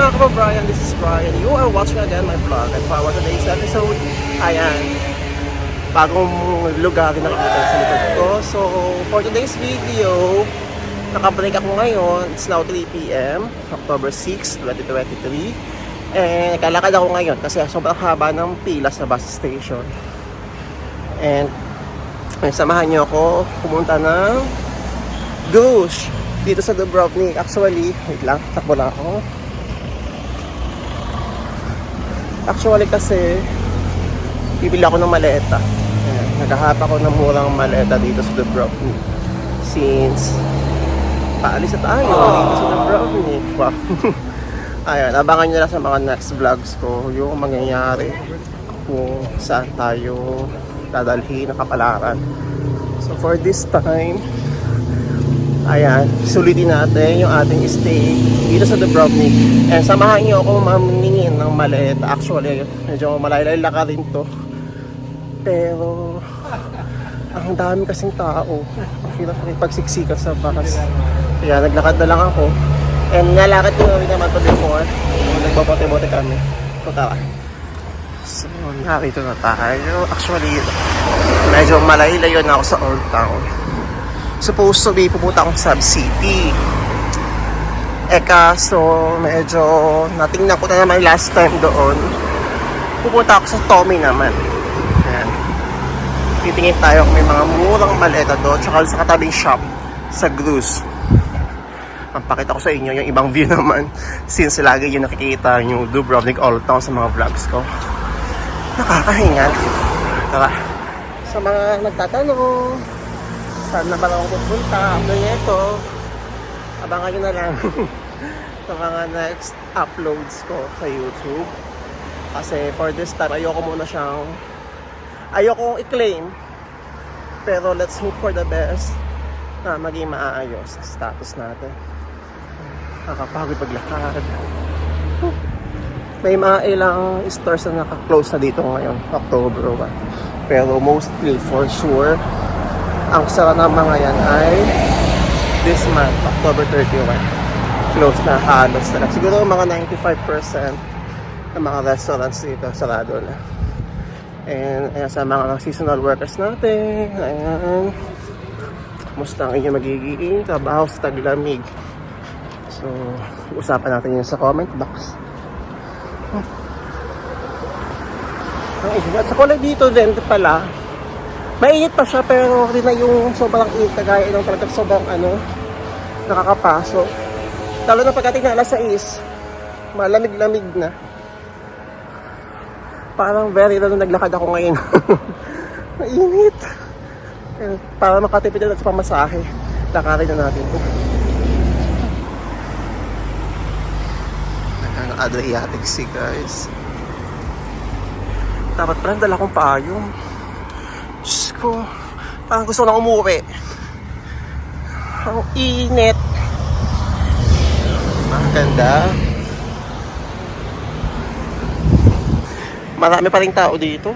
Mga kababayan, this is Brian. You are watching again my vlog. And for today's episode, ayan, bagong lugar na nakikita sa likod ko. So, for today's video, nakabreak ako ngayon. It's now 3pm, October 6, 2023. And nagkalakad ako ngayon kasi sobrang haba ng pila sa bus station. And samahan niyo ako pumunta ng Gush dito sa Dubrovnik. Actually, wait lang, takbo lang ako. Actually kasi, bibili ako ng maleta. Ayan, naghahanap ako ng murang maleta dito sa Dubrovnik. Since, paalis na tayo dito sa Dubrovnik. Wow. Ayan, abangan nyo lang sa mga next vlogs ko yung mangyayari kung saan tayo dadalhin ng kapalaran. So for this time, ayan, sulitin natin yung ating stay dito sa Dubrovnik. And samahan niyo ako mamingin ng maleta. Actually, medyo malaylay ka rin to. Pero, ang dami kasing tao. Ang hirap pagsiksikan sa bakas. Kaya naglakad na lang ako. And nalakad ko rin naman to before. Nagbabote-bote kami. So tara. So, narito na tayo. Actually, medyo malayo na ako sa Old Town. Supposed to be pupunta akong Sub City. Eh kaso, medyo natingnan ko na naman last time doon. Pupunta ako sa Tommy naman. Ayan. Titingin tayo kung may mga murang maleta doon. Tsaka sa katabing shop sa Gruz. Ang ko sa inyo yung ibang view naman. Since lagi yung nakikita yung Dubrovnik Old Town sa mga vlogs ko. Nakakahinga. Tara. Sa mga nagtatanong, saan na ba ako pupunta? Ano ito? Abangan nyo na lang sa mga next uploads ko sa YouTube. Kasi for this time, ayoko muna siyang ayoko i-claim. Pero let's hope for the best na maging maayos sa status natin. Nakakapagod paglakad. May mga ilang stores na naka-close na dito ngayon, October 1. Pero mostly, for sure, ang sara ng mga yan ay this month, October 31. Close na halos na. Siguro mga 95% ng mga restaurants dito sarado na. And ayan, sa mga seasonal workers natin, ayan, kumusta ang inyong magiging trabaho sa taglamig. So, usapan natin yun sa comment box. Ang init. Sa kulay dito din pala, mainit pa siya pero hindi na yung sobrang init kagaya ng talagang sobrang ano, nakakapasok. Lalo na pagdating na alas 6, malamig-lamig na. Parang very lalo naglakad ako ngayon. Mainit. Eh, Para makatipid na sa pamasahe, lakarin na natin ito. Ang Adriatic Sea guys. Dapat pala dala akong payong. Ko. Parang gusto na umuwi. Ang init. Ang ganda. Marami pa rin tao dito.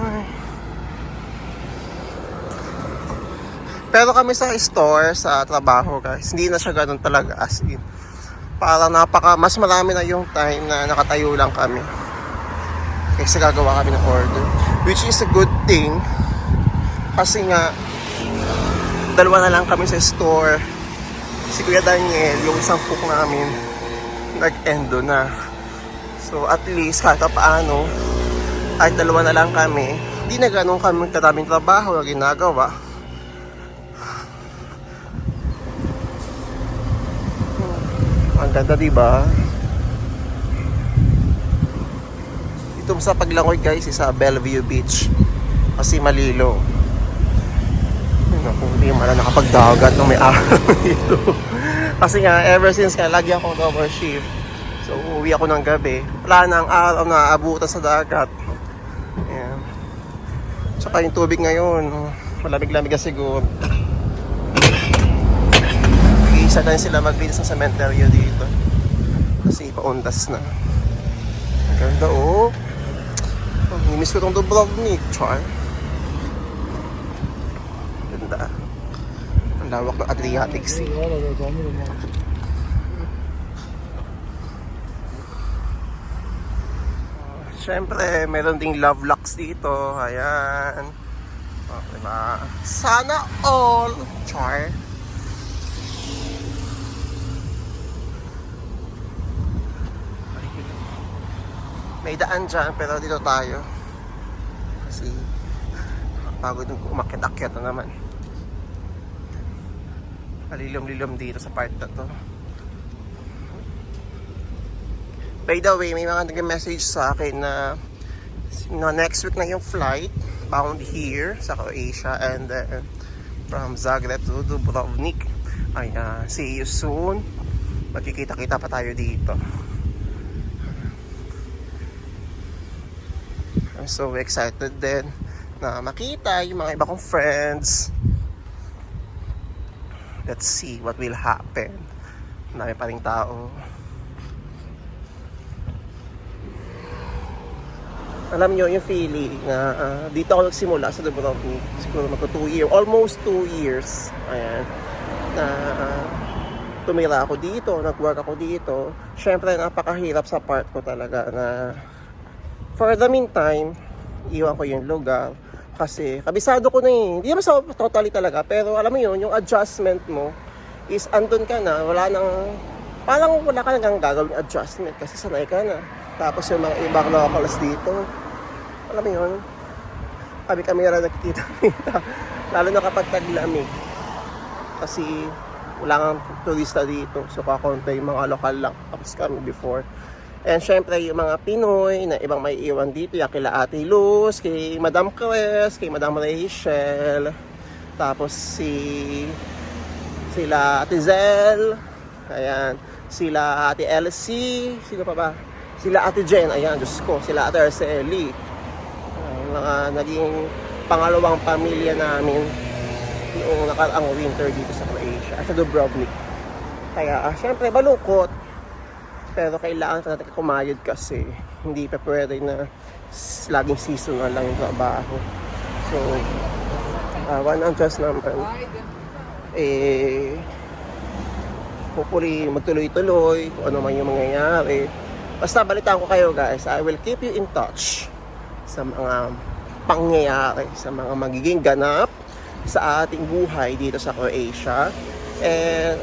Ay. Pero kami sa store, sa trabaho guys, hindi na siya ganun talaga as in. Parang napaka, mas marami na yung time na nakatayo lang kami. Kasi gagawa kami ng order. Which is a good thing. Kasi nga, dalawa na lang kami sa store. Si Kuya Daniel, yung isang cook namin, nag-endo na. So at least kahit paano, kahit dalawa na lang kami, hindi na ganun kami karaming trabaho na ginagawa. Ang ganda, di ba? Sa paglangoy guys, sa Bellevue Beach. Kasi malilo. Naku, hindi man na nakapagdagat ng may araw dito. Kasi nga, ever since nga, lagi ako double shift. So, uuwi ako ng gabi. Wala na ang araw na abutan sa dagat. Ayan. Tsaka yung tubig ngayon, malamig-lamig na siguro. Nag-iisa na sila maglinis ng cementerio dito. Kasi paundas na. Ang ganda, oh. Oh, miss ko Char. Ganda. Ang Lawak ng Adriatic Sea. Siyempre, meron ding love locks dito. Ayan. Oh, diba? Sana all. Char. May daan dyan, pero dito tayo. Kasi, pagod yung umakyat-akyat na naman. Palilom-lilom dito sa part na to. By the way, may mga nag-message sa akin na, na next week na yung flight bound here sa Croatia and then from Zagreb to Dubrovnik. Ayan, see you soon. Magkikita-kita pa tayo dito. So excited din na makita yung mga iba kong friends. Let's see what will happen. Marami pa rin tao. Alam nyo yung feeling na ah, dito ako nagsimula sa Dubrovnik. Siguro magko 2 years, almost 2 years. Ayan. Na ah, tumira ako dito, nag-work ako dito. Siyempre, napakahirap sa part ko talaga na for the meantime, iwan ko yung lugar. Kasi kabisado ko na eh. Hindi naman sa totally talaga, pero alam mo yun, yung adjustment mo is andun ka na, wala nang, parang wala ka nang gagawing adjustment kasi sanay ka na. Tapos yung mga ibang locals dito, alam mo yun, kami kami na nakikita lalo na kapag taglamig. Kasi wala kang turista dito, so kakonta yung mga lokal lang. Tapos kami before. And syempre yung mga Pinoy na ibang may iwan dito, yung kila Ate Luz, kay Madam Cres, kay Madam Rachel, tapos si sila Ate Zel, ayan, sila Ate Elsie, sino pa ba? Sila Ate Jen, ayan, Diyos ko, sila Ate Arceli. Mga naging pangalawang pamilya namin noong nakaraang winter dito sa Croatia, at sa Dubrovnik. Kaya, ah, syempre, balukot, pero kailangan ka natin kumayod kasi hindi pa pwede na laging seasonal lang yung trabaho. So, uh, one ang just naman, eh, hopefully magtuloy-tuloy kung ano man yung mangyayari. Basta balitaan ko kayo guys, I will keep you in touch sa mga pangyayari, sa mga magiging ganap sa ating buhay dito sa Croatia. And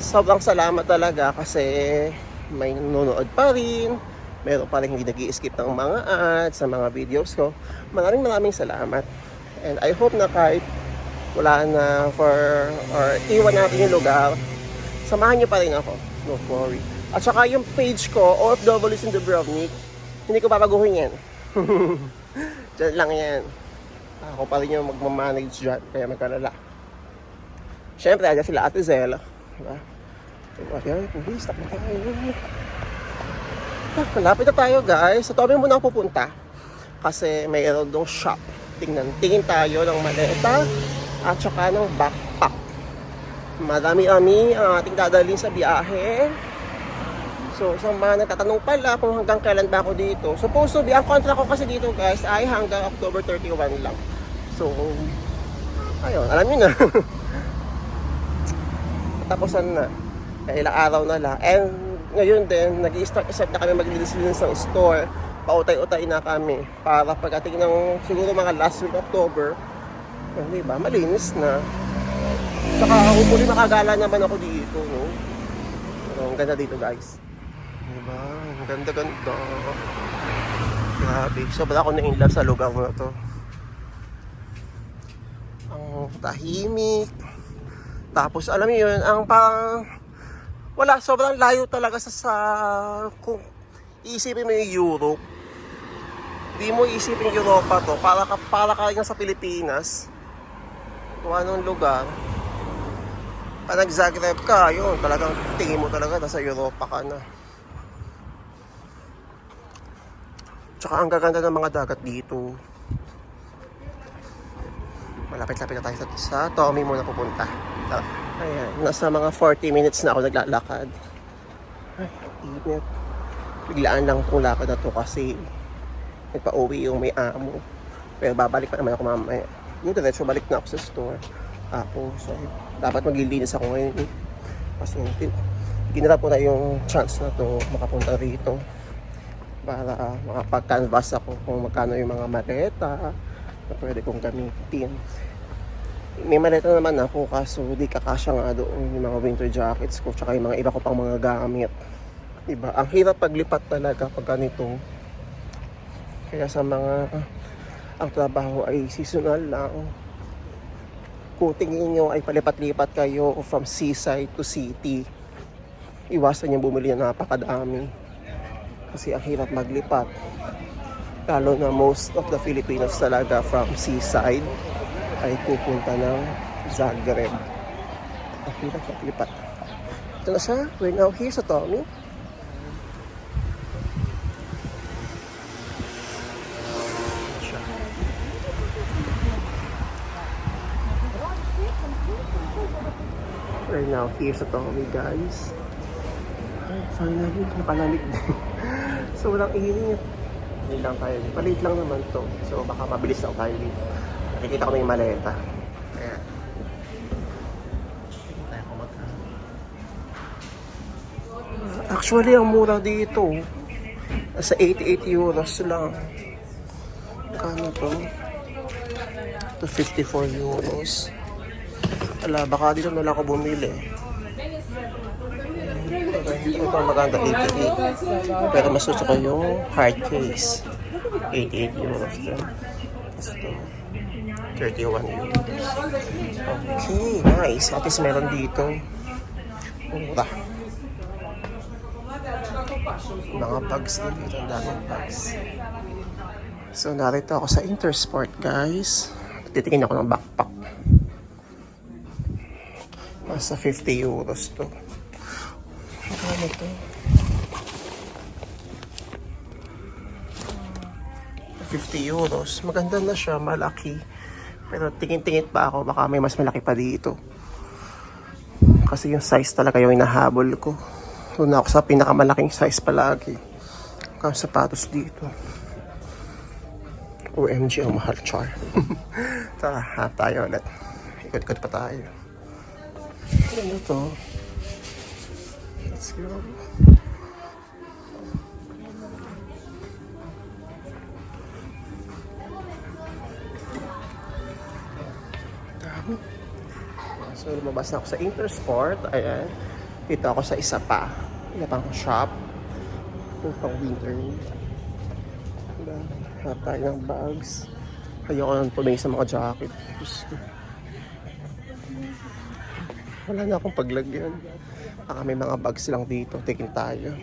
sobrang salamat talaga kasi may nanonood pa rin. Meron pa rin hindi nag skip ng mga ads sa mga videos ko. Maraming maraming salamat. And I hope na kahit wala na for or iwan natin yung lugar, samahan niyo pa rin ako. No worry. At saka yung page ko, OFWs in Dubrovnik, hindi ko papaguhin yan. Diyan lang yan. Ako pa rin yung magmamanage dyan, kaya magkalala. Siyempre, andyan sila Ate Zella. Diba? Please, stop na tayo. Ah, malapit na tayo guys. Sa Tommy muna ako pupunta. Kasi mayroon dong shop. Tingnan, tingin tayo ng maleta at saka ng backpack. Marami-rami ang ating dadalhin sa biyahe. So, sa mga nagtatanong pala kung hanggang kailan ba ako dito. Supposed to be, ang contract ko kasi dito guys ay hanggang October 31 lang. So, ayun, alam niyo na. Tapusan na. Ilang araw na lang. And ngayon din, nag-start start na kami maglilinis ng store. Pautay-utay na kami. Para pagdating ng siguro mga last week October, eh, di ba, malinis na. Saka hopefully makagala naman ako dito, no? Pero ang ganda dito, guys. Di ba? Ang ganda-ganda. Grabe. Sobra ako na in love sa lugar na to. Ang tahimik. Tapos alam niyo yun, ang pang wala sobrang layo talaga sa sa kung isipin mo yung Europe. Hindi mo isipin yung Europa to, para ka para ka sa Pilipinas. Kung anong lugar. Pag nag-Zagreb ka, yun, talagang tingin mo talaga nasa Europa ka na. Tsaka ang gaganda ng mga dagat dito. Malapit-lapit na tayo sa, sa Tommy muna pupunta. Tara. Ayan, nasa mga 40 minutes na ako naglalakad. Ay, init. Biglaan lang kung lakad na to kasi nagpa-uwi yung may amo. Pero babalik pa naman ako mamaya. Yung diretso balik na ako sa store. Apo, so dapat maglilinis ako ngayon. Kasi ginarap ko na yung chance na to makapunta rito para makapag-canvas ako kung magkano yung mga maleta na pwede kong gamitin. May maleta naman ako kaso di kakasya nga doon yung mga winter jackets ko tsaka yung mga iba ko pang mga gamit. Diba? Ang hirap paglipat talaga pag ganito. Kaya sa mga ang trabaho ay seasonal lang. Kung tingin nyo ay palipat-lipat kayo from seaside to city, iwasan nyo bumili ng napakadami. Kasi ang hirap maglipat. Lalo na most of the Filipinos talaga from seaside ay pupunta ng Zagreb. Ang hirap maglipat. Ito na siya. We're now here sa Tommy. We're now here sa Tommy, guys. Ay, finally, nakalamig din. so, walang init. Hindi lang tayo. Palit lang naman to. So, baka mabilis ako tayo dito. Nakikita ko na yung maleta. Ayan. Actually, ang mura dito. Nasa 88 euros lang. Kano to? To 54 euros. Ala, baka dito na ako bumili. Hindi ko pa maganda 88. Pero mas gusto ko yung hard case. 88 euros. Tapos 31 euros. Okay, nice. At least meron dito. Mura. Mga bags din dito. Ang daming bags. So, narito ako sa Intersport, guys. Titingin ako ng backpack. Nasa 50 euros to. Magkano to? 50 euros. Maganda na siya, malaki. Pero tingin-tingin pa ako, baka may mas malaki pa dito. Kasi yung size talaga yung inahabol ko. Doon ako sa pinakamalaking size palagi. Kaya sapatos dito. OMG, ang mahal char. Tara, hanap tayo ulit. Ikot-ikot pa tayo. Ano to? Let's go. So, lumabas na ako sa Intersport. Ayan. Dito ako sa isa pa. Isa pang shop. Ito pang winter. Diba? Tayo ng bags. Ayoko nang tumingin sa mga jacket. Ko. Wala na akong paglagyan. Baka may mga bags lang dito. Tingin tayo.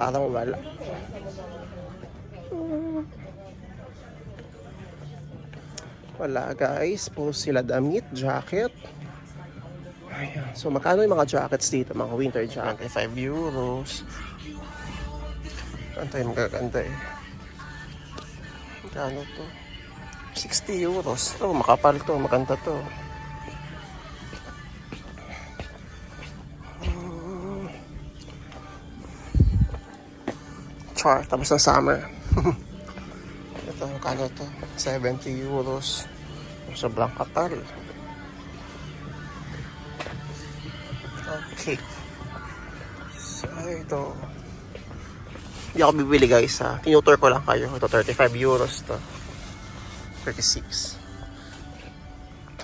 Parang wala. Wala guys. Puro sila damit, jacket. Ayan. So magkano yung mga jackets dito? Mga winter jacket. 5 euros. Ganda yung magaganda eh. Magkano to? 60 euros. To, makapal to. Maganda to. char tapos ng summer ito kano to 70 euros. Sobrang kapal okay. So ito. Hindi ako bibili guys ha. Tinutur ko lang kayo. Ito 35 euros to. 36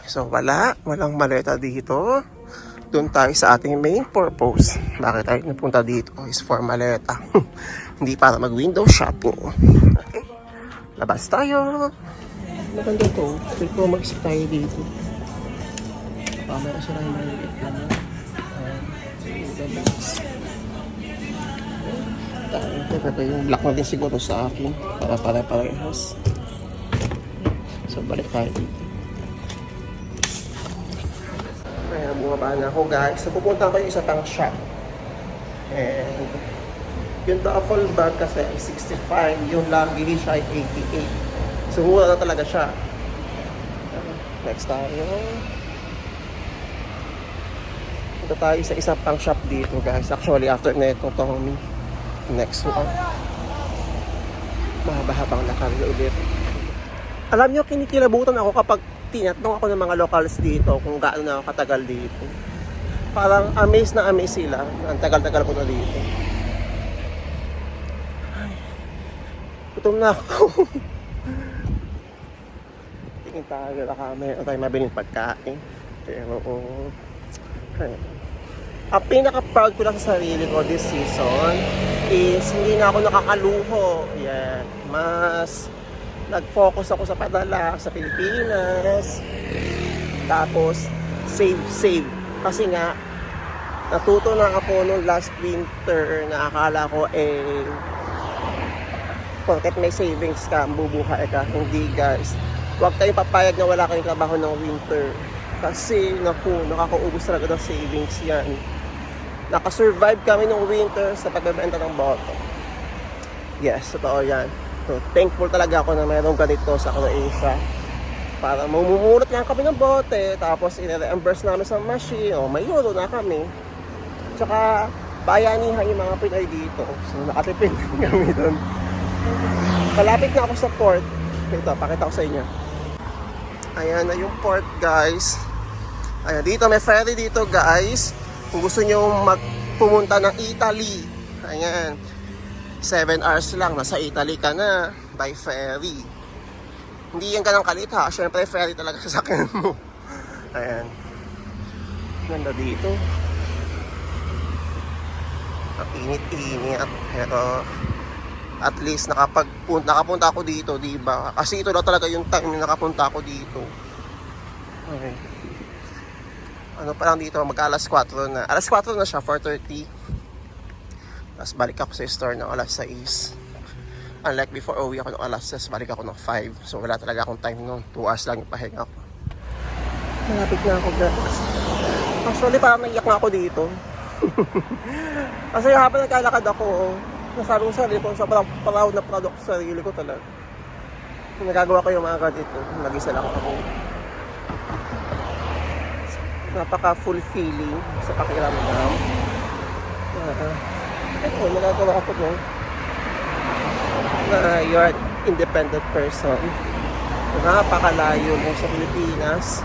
so wala. Walang maleta dito. Doon tayo sa ating main purpose. Bakit tayo napunta dito is for maleta. Hindi para mag-window shopping. Labas tayo. Maganda to. Pwede ko mag-isip tayo dito. Baka meron sila yung maliit na Tayo, pero yung black na din siguro sa akin. Para para parehas. So, balik tayo dito. Kaya bumaba na ako guys. So pupunta ko yung isa pang shop. And yung duffel bag kasi ay 65. Yung luggage ay 88. So mura na talaga siya. Next tayo. Punta tayo sa isa pang shop dito guys. Actually after na ito Tommy. Next one. Mahaba-habang lakad na ulit. Alam nyo, kinikilabutan ako kapag tinatanong ako ng mga locals dito kung gaano na ako katagal dito. Parang amazed na amazed sila. Ang tagal-tagal ko na dito. Gutom na ako. Tingin tayo na kami. Ano tayo mabiling pagkain. Pero, oh. Ang pinaka-proud ko lang sa sarili ko this season is hindi na ako nakakaluho. Yan. Mas nag-focus ako sa padala sa Pilipinas. Tapos, save, save. Kasi nga, natuto na ako nung last winter na akala ko eh porket may savings ka, bubuhay ka. Hindi guys. Huwag kayong papayag na wala kayong trabaho ng winter. Kasi, naku, nakakaubos talaga ng savings yan. Nakasurvive kami ng winter sa pagbebenta ng boto. Yes, totoo yan. So, thankful talaga ako na mayroong ganito sa Croatia. Para mamumulot lang kami ng bote, tapos i-reimburse namin sa machine, o may euro na kami. Tsaka, bayanihan yung mga Pinoy dito. So, nakatipid kami doon. Malapit na ako sa port. Ito, pakita ko sa inyo. Ayan na yung port, guys. Ayan, dito may ferry dito, guys. Kung gusto nyo magpumunta ng Italy, ayan, 7 hours lang, nasa Italy ka na, by ferry. Hindi yan ganang kalit ha, syempre ferry talaga sa sakyan mo. Ayan. Ganda dito. Ang init-init, pero at least nakapagpunta, nakapunta ako dito, di ba? Kasi ito lang talaga yung time na nakapunta ako dito. Okay ano pa lang dito, mag alas 4 na. Alas 4 na siya, 4.30. Tapos balik ako sa store ng alas 6. Unlike before, uwi ako ng alas 6, balik ako ng 5. So wala talaga akong time noon. 2 hours lang yung pahinga ko. Malapit na ako guys. Actually, parang naiyak na ako dito. Kasi habang nagkalakad ako, nasabi ko sa sarili ko, sobrang proud na proud ako sa sarili ko talaga. Nagagawa ko yung mga ganito. Nag-isa lang ako napaka-fulfilling sa pakiramdam. Uh, ito, nagagawa ko no? Na you're an independent person. Napakalayo mo sa Pilipinas.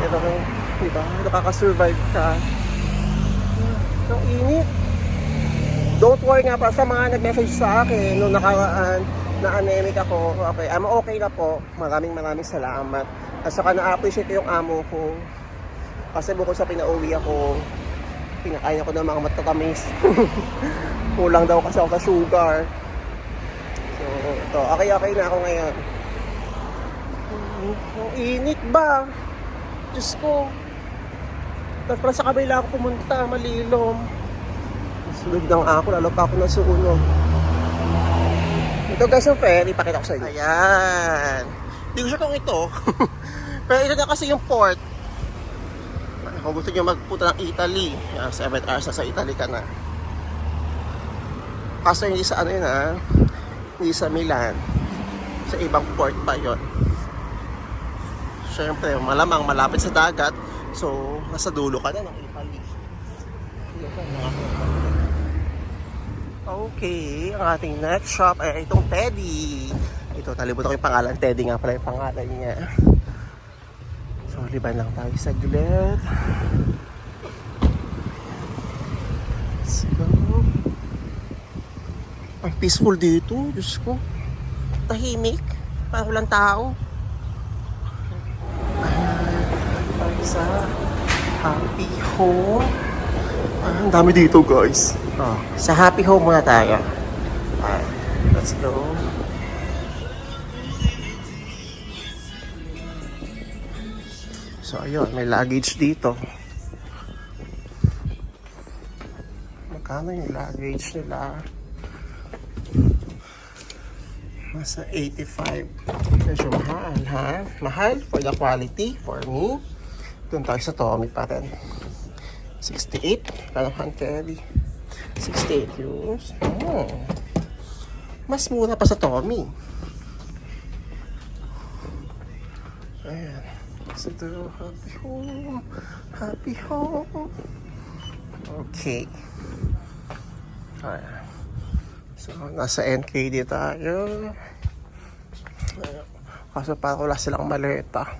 Pero, di ba, nakaka-survive ka. Ang init. Don't worry nga pa sa mga nag-message sa akin nung nakaraan na anemic ako. Okay, I'm okay na po. Maraming maraming salamat. At saka na-appreciate yung amo ko. Kasi bukod sa pinauwi ako, pinakain ako ng mga matatamis. Kulang daw kasi ako sa sugar. So, ito. Okay-okay na ako ngayon. Ang init ba? Diyos ko. Tapos pala sa kabila ako pumunta, malilom. Sulog nga ako, lalo pa ako nasuunog. Ito guys yung ferry, pakita ko sa inyo. Ayan. Hindi ko siya kung ito. Pero ito na kasi yung port. Kung gusto nyo magpunta ng Italy, 7 hours na sa Italy ka na. Kaso hindi sa ano yun ha, hindi sa Milan. Sa ibang port pa yon. Siyempre, malamang malapit sa dagat, so nasa dulo ka na ng Italy. Okay, ang ating next shop ay itong Teddy. Ito, nalimutan ko yung pangalan. Teddy nga pala yung pangalan niya. So, liban lang tayo saglit. Let's go. Ang peaceful dito, Diyos ko. Tahimik. Parang walang tao. Ayan, tayo sa Happy Home. Ah, ang dami dito, guys. Oh, sa Happy Home muna tayo. Ayan, let's go. So ayun, may luggage dito. Magkano yung luggage nila? Nasa 85. Medyo mahal, ha? Mahal for the quality, for me. Doon tayo sa Tommy pa rin. 68. Parang hand carry. 68 euros. Oh. Mas mura pa sa Tommy. Ayan. So, happy home. Happy home. Okay. Ayan. So, nasa NKD tayo. Ayan. Kaso parang wala silang maleta.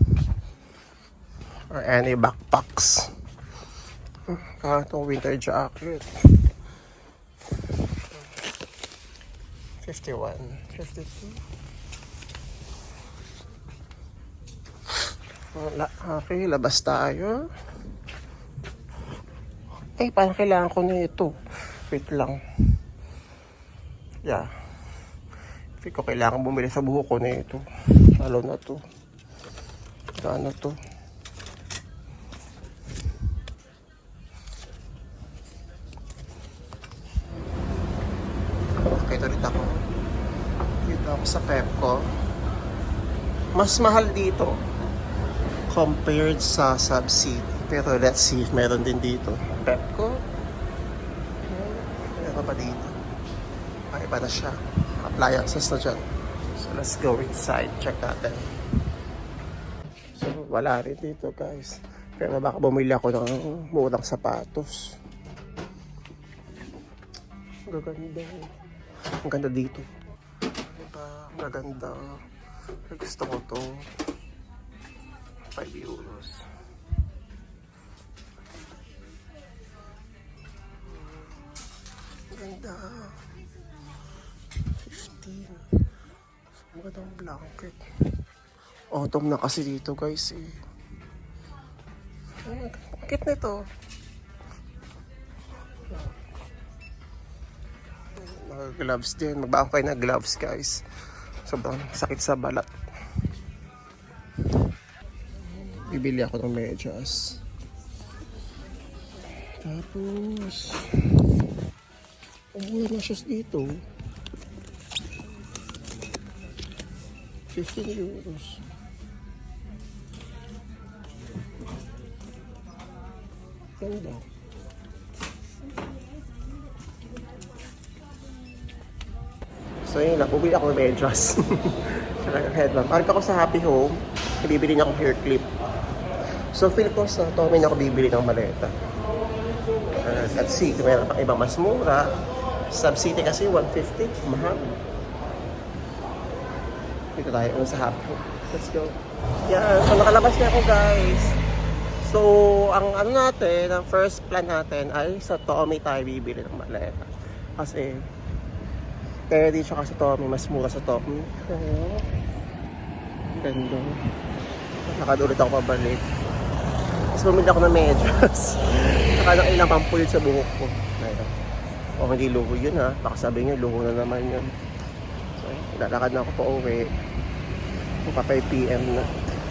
or any backpacks. Ah, itong winter jacket. 51, 52. Wala. Okay, labas tayo. Ay, parang kailangan ko na ito. Wait lang. Yeah. Hindi ko kailangan bumili sa buhok ko na ito. Lalo na to. Ano to? Sa Pepco. Mas mahal dito compared sa Subsea. Pero let's see if meron din dito. Pepco. Meron pa dito. Ay, iba na siya. Appliances na dyan. So let's go inside. Check natin. So wala rin dito guys. Pero baka bumili ako ng murang sapatos. Gaganda. Ang ganda dito. Ay, Gusto ko to. 5 euros. Ganda. 15. Ang gandang blanket. Autumn na kasi dito guys eh. Ang cute nito. Mga gloves din. Magbaon kayo na gloves guys. Sobrang sakit sa balat. Bibili ako ng medyas. Tapos, ang na siya dito. 15 euros. Ganda. So yun lang, bumili ako medyas. Saka ng headband. Parang ako sa Happy Home, bibili niya akong hair clip. So feel ko sa Tommy na ako bibili ng maleta. Uh, at see, kung meron pang ibang mas mura. Sub-city kasi 150, mahal. Dito tayo ulit sa Happy Home. Let's go. Yan, so nakalabas na ako guys. So, ang ano natin, ang first plan natin ay sa Tommy tayo bibili ng maleta. Kasi, kaya di siya kasi Tommy, mas mura sa Tommy. Oh, ganda. Nakadulit ako pabalik. Tapos bumili ako ng medyas. Saka ng ilang pampulit sa buhok ko. Ayun. O hindi luho yun ha. Baka sabi niyo, luho na naman yun. So, lalakad na ako pa uwi. Kung pa 5 p.m. na.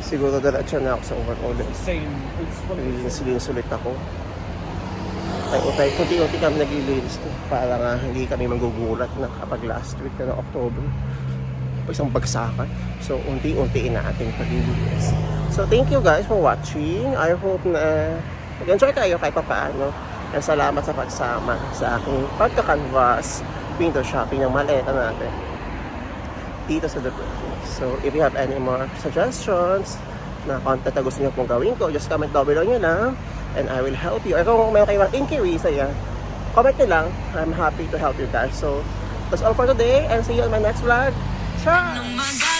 Siguro diretso na ako sa overall. Same. It's Nilinis ulit ako. Ay, utay, kunti-unti kami naglilinis ko para nga hindi kami magugulat na kapag last week na ng October isang bagsakan. So, unti-untiin natin paglilinis. So, thank you guys for watching. I hope na nag-enjoy kayo kahit pa paano. And salamat sa pagsama sa aking pagka-canvas window shopping ng maleta natin dito sa The Brooklyn. So, if you have any more suggestions na content na gusto niyo pong gawin ko, just comment down below nyo lang and I will help you. Or kung meron kayong inquiries, ayan, comment nyo lang. I'm happy to help you guys. So, that's all for today and see you on my next vlog. Ciao!